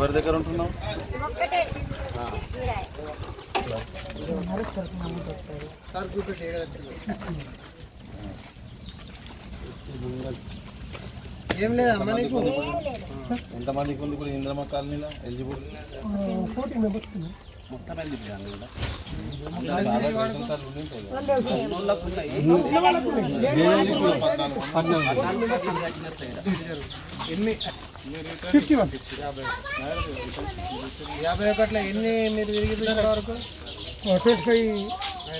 ఎవరి దగ్గర ఉంటున్నావు? ఏం లేదమ్మా నీకు? ఎంతమందికి ఉంది ఇప్పుడు ఇంద్రమ్మ కాలనీలో? ఎలిజిబుల్? ఫోర్టీ మెంబర్స్ మొత్తం ఎలిజిబుల్. ఎన్ని? Fifty one. యాభై ఒకటిలో ఎన్ని మీరు తిరిగి వరకు? Twenty five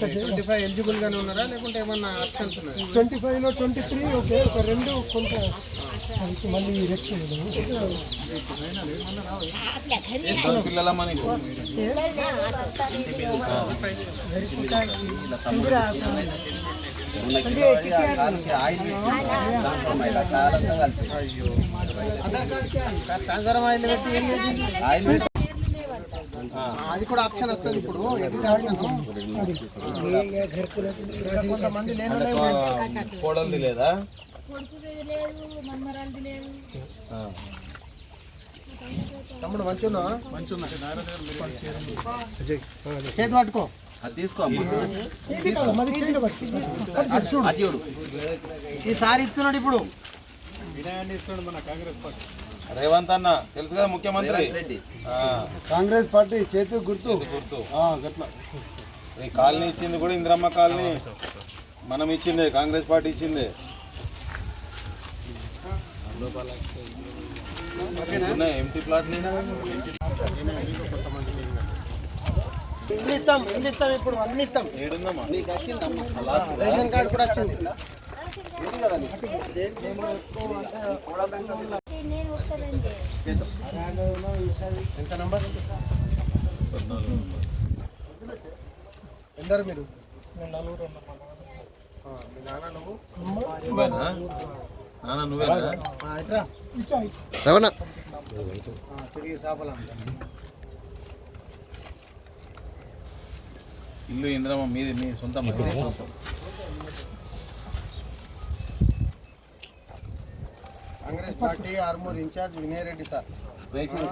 twenty five eligible గానే ఉన్నారా? లేకుంటే ఏమన్నా ఆప్షన్స్ ఉన్నాయా? ట్వంటీ ఫైవ్లో ట్వంటీ త్రీ ఓకే. ఒక రెండు కొంత మళ్ళీ పిల్లలమ్మా అది కూడా ఆప్షన్ వస్తుంది ఇప్పుడు కొంతమంది కోడలిది లేదా. తమ్ముడు మంచిగా చేతి పట్టుకో ఈసారి ఇస్తున్నాడు ఇప్పుడు. రేవంత్ అన్న తెలుసు కదా ముఖ్యమంత్రి? ఆ, కాంగ్రెస్ పార్టీ చేతి గుర్తు. గుర్తు. గట్ల. ఈ కాలనీ ఇచ్చింది కూడా ఇందిరమ్మ కాలనీ. మనం ఇచ్చిందే కాంగ్రెస్ పార్టీ ఇచ్చిందే. ఉన్నాయి ఎంటీ ప్లాట్లు ఇల్లు ఇస్తాం ఇల్లు ఇస్తాం ఇప్పుడు అన్ని ఇస్తాం రేషన్ కార్డు కూడా వచ్చింది. ఎంత నంబర్ ఎందరు మీరు? ఆ, మీ నాన్న నువ్వు? నాన్న నువ్వేనా తిరిగి సాపలా ఇల్లు ఇంద్రమ్మ మీది మీ సొంతం. Congress party Armoor in-charge Vinay Reddy sir? Ration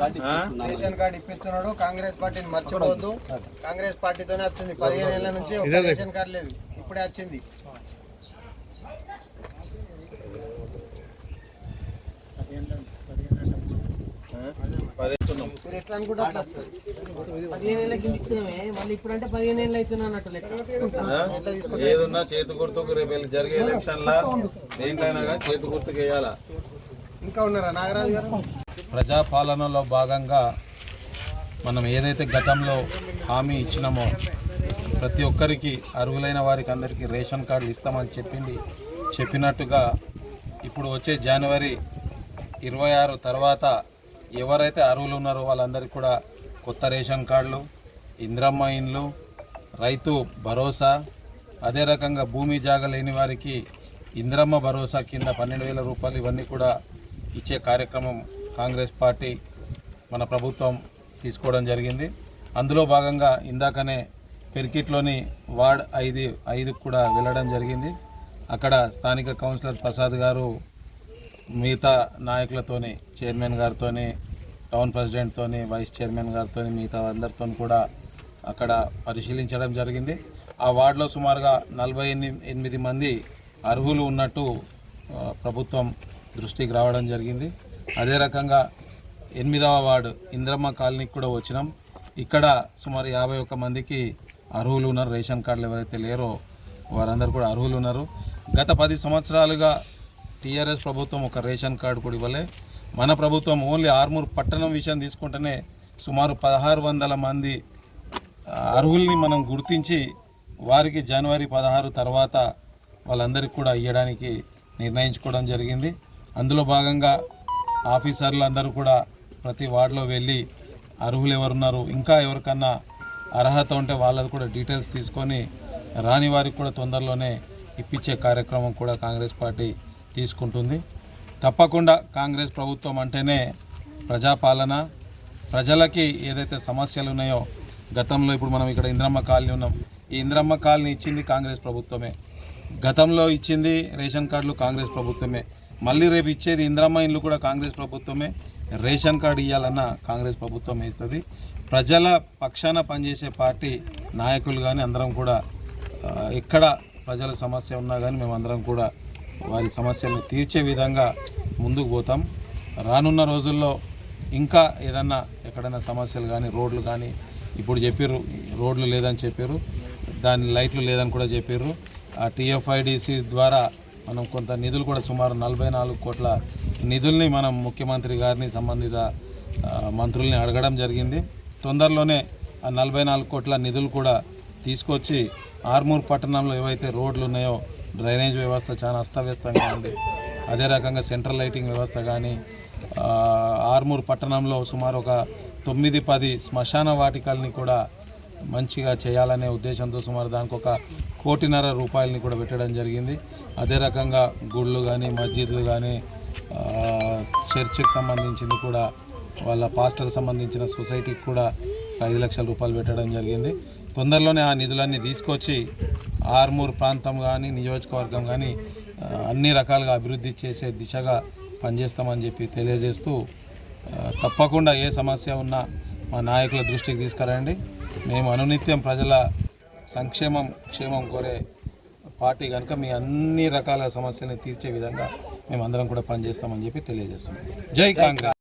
card ఇప్పిస్తున్నాడు. Congress పార్టీని మర్చిపోవద్దు. కాంగ్రెస్ పార్టీతోనే వచ్చింది. పదిహేను ఏళ్ళ నుంచి రేషన్ కార్డు లేదు. ఇప్పుడే వచ్చింది. పది ఎత్తున్నాం. మీరు ఎట్లా అనుకుంటే అట్లా వస్తుంది. పదిహేను ఏళ్ళ కింద ఇచ్చినవే మళ్ళీ ఇప్పుడు అంటే పదిహేను ఏళ్ళు అవుతున్నా అన్నట్టు లెక్క. ఆ? ఏదున్నా చేతి గుర్తుకు రేపు జరిగే ఎలక్షన్లా దేంట్లైనా కానీ చేతి గుర్తుకు వేయాలా ఇంకా ఉన్నారా? నాగరాజు గారు? ప్రజాపాలనలో భాగంగా మనం ఏదైతే గతంలో హామీ ఇచ్చినామో ప్రతి ఒక్కరికి అర్హులైన వారికి అందరికీ రేషన్ కార్డులు ఇస్తామని చెప్పింది. చెప్పినట్టుగా ఇప్పుడు వచ్చే జనవరి ఇరవై ఆరు తర్వాత ఎవరైతే అర్హులు ఉన్నారో వాళ్ళందరికీ కూడా కొత్త రేషన్ కార్డులు ఇంద్రమ్మ ఇండ్లు రైతు భరోసా అదే రకంగా భూమి జాగ లేని వారికి ఇంద్రమ్మ భరోసా కింద పన్నెండు వేల రూపాయలు ఇవన్నీ కూడా ఇచ్చే కార్యక్రమం కాంగ్రెస్ పార్టీ మన ప్రభుత్వం తీసుకోవడం జరిగింది. అందులో భాగంగా ఇందాకనే పెరికిట్లోని వార్డ్ ఐదు ఐదుకు కూడా వెళ్ళడం జరిగింది. అక్కడ స్థానిక కౌన్సిలర్ ప్రసాద్ గారు మిగతా నాయకులతోని చైర్మన్ గారితోని టౌన్ ప్రెసిడెంట్తోని వైస్ చైర్మన్ గారితోని మిగతా అందరితో కూడా అక్కడ పరిశీలించడం జరిగింది. ఆ వార్డులో సుమారుగా నలభై ఎనిమిది మంది అర్హులు ఉన్నట్టు ప్రభుత్వం దృష్టికి రావడం జరిగింది. అదే రకంగా ఎనిమిదవ వార్డు ఇంద్రమ్మ కాలనీకి కూడా వచ్చినాం. ఇక్కడ సుమారు యాభై ఒక్క మందికి అర్హులు ఉన్నారు. రేషన్ కార్డులు ఎవరైతే లేరో వారందరూ కూడా అర్హులు ఉన్నారు. గత పది సంవత్సరాలుగా టీఆర్ఎస్ ప్రభుత్వం ఒక రేషన్ కార్డు కూడా ఇవ్వలే. మన ప్రభుత్వం ఓన్లీ ఆర్మూర్ పట్టణం విషయం తీసుకుంటేనే సుమారు పదహారు వందల మంది అర్హుల్ని మనం గుర్తించి వారికి జనవరి పదహారు తర్వాత వాళ్ళందరికీ కూడా ఇవ్వడానికి నిర్ణయించుకోవడం జరిగింది. అందులో భాగంగా ఆఫీసర్లు అందరూ కూడా ప్రతి వార్డులో వెళ్ళి అర్హులు ఎవరున్నారు ఇంకా ఎవరికన్నా అర్హత ఉంటే వాళ్ళది కూడా డీటెయిల్స్ తీసుకొని రాని వారికి కూడా తొందరలోనే ఇప్పించే కార్యక్రమం కూడా కాంగ్రెస్ పార్టీ తీసుకుంటుంది. తప్పకుండా కాంగ్రెస్ ప్రభుత్వం అంటేనే ప్రజాపాలన. ప్రజలకి ఏదైతే సమస్యలు ఉన్నాయో గతంలో ఇప్పుడు మనం ఇక్కడ ఇంద్రమ్మ కాలనీ ఉన్నాం. ఈ ఇంద్రమ్మ కాలనీ ఇచ్చింది కాంగ్రెస్ ప్రభుత్వమే. గతంలో ఇచ్చింది రేషన్ కార్డులు కాంగ్రెస్ ప్రభుత్వమే. మళ్ళీ రేపు ఇచ్చేది ఇంద్రమ్మ ఇల్లు కూడా కాంగ్రెస్ ప్రభుత్వమే. రేషన్ కార్డు ఇవ్వాలన్న కాంగ్రెస్ ప్రభుత్వం ఇస్తుంది. ప్రజల పక్షాన పనిచేసే పార్టీ నాయకులు కానీ అందరం కూడా ఎక్కడ ప్రజల సమస్య ఉన్నా కానీ మేమందరం కూడా వారి సమస్యలను తీర్చే విధంగా ముందుకు పోతాం. రానున్న రోజుల్లో ఇంకా ఏదన్నా ఎక్కడైనా సమస్యలు కానీ రోడ్లు కానీ ఇప్పుడు చెప్పారు రోడ్లు లేదని చెప్పారు దాని లైట్లు లేదని కూడా చెప్పారు ఆ టీఎఫ్ఐడిసి ద్వారా మనం కొంత నిధులు కూడా సుమారు నలభై నాలుగు కోట్ల నిధుల్ని మనం ముఖ్యమంత్రి గారిని సంబంధిత మంత్రుల్ని అడగడం జరిగింది. తొందరలోనే ఆ నలభై నాలుగు కోట్ల నిధులు కూడా తీసుకొచ్చి ఆర్మూర్ పట్టణంలో ఏవైతే రోడ్లు ఉన్నాయో డ్రైనేజ్ వ్యవస్థ చాలా అస్తవ్యస్తంగా ఉంది. అదే రకంగా సెంట్రల్ లైటింగ్ వ్యవస్థ కానీ ఆర్మూర్ పట్టణంలో సుమారు ఒక తొమ్మిది పది శ్మశాన వాటికల్ని కూడా మంచిగా చేయాలనే ఉద్దేశంతో సుమారు దానికి ఒక కోటిన్నర రూపాయలని కూడా పెట్టడం జరిగింది. అదే రకంగా గుళ్ళు కానీ మస్జిద్లు కానీ చర్చ్కి చర్చికి సంబంధించింది కూడా వాళ్ళ పాస్టర్ సంబంధించిన సొసైటీకి కూడా ఐదు లక్షల రూపాయలు పెట్టడం జరిగింది. తొందరలోనే ఆ నిధులన్నీ తీసుకొచ్చి ఆర్మూర్ ప్రాంతం కానీ నియోజకవర్గం కానీ అన్ని రకాలుగా అభివృద్ధి చేసే దిశగా పనిచేస్తామని చెప్పి తెలియజేస్తూ తప్పకుండా ఏ సమస్య ఉన్నా మా నాయకుల దృష్టికి తీసుకురండి. మేము అనునిత్యం ప్రజల సంక్షేమం క్షేమం కోరే పార్టీ కనుక మీ అన్ని రకాల సమస్యలను తీర్చే విధంగా మేము అందరం కూడా పనిచేస్తామని చెప్పి తెలియజేస్తున్నాం. జై కాంగ్రెస్.